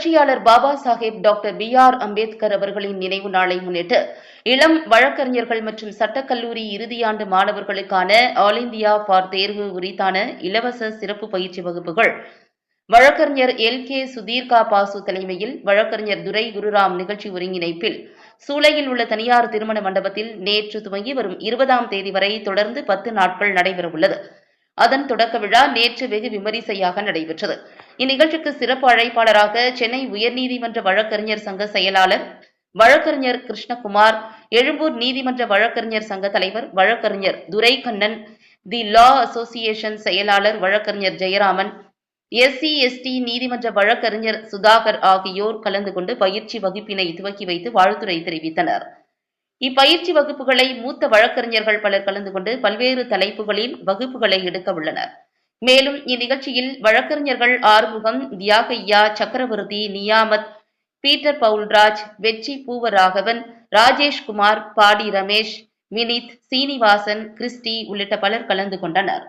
புரட்சியாளர் Baba Saheb doctor B R Ambedkar அவர்களின் நினைவு நாளை முன்னிட்டு இளம் வழக்கறிஞர்கள் மற்றும் சட்டக்கல்லூரி இறுதியாண்டு மாணவர்களுக்கான ஆல் இந்தியா ஃபார் தேர்வு குறித்தான இலவச சிறப்பு பயிற்சி வகுப்புகள். வழக்கறிஞர் எல் கே சுதீர்கா பாசு தலைமையில் வழக்கறிஞர் துரை குருராம் நிகழ்ச்சி ஒருங்கிணைப்பில் சூளையில் உள்ள தனியார் திருமண மண்டபத்தில் நேற்று துவங்கி வரும் இருபதாம் தேதி வரை தொடர்ந்து பத்து நாட்கள் நடைபெறவுள்ளது. அதன் தொடக்க விழா நேற்று வெகு விமரிசையாக நடைபெற்றது. இந்நிகழ்ச்சிக்கு சிறப்பு அழைப்பாளராக சென்னை உயர்நீதிமன்ற வழக்கறிஞர் சங்க செயலாளர் வழக்கறிஞர் கிருஷ்ணகுமார் எழும்பூர் நீதிமன்ற வழக்கறிஞர் சங்க தலைவர் வழக்கறிஞர் துரைக்கண்ணன் தி லா அசோசியேஷன் செயலாளர் வழக்கறிஞர் ஜெயராமன் எஸ்சி எஸ்டி நீதிமன்ற வழக்கறிஞர் சுதாகர் ஆகியோர் கலந்து கொண்டு பயிற்சி வகுப்பினை துவக்கி வைத்து வாழ்த்துறை தெரிவித்தனர். இப்பயிற்சி வகுப்புகளை மூத்த வழக்கறிஞர்கள் பலர் கலந்து கொண்டு பல்வேறு தலைப்புகளில் வகுப்புகளை எடுக்க உள்ளனர். மேலும் இந்நிகழ்ச்சியில் வழக்கறிஞர்கள் ஆறுமுகம் தியாகையா சக்கரவர்த்தி நியாமத் பீட்டர் பவுல்ராஜ் வெற்றி பூவராகவன் ராஜேஷ்குமார் பாடி ரமேஷ் வினித் சீனிவாசன் கிறிஸ்டி உள்ளிட்ட பலர் கலந்து கொண்டனர்.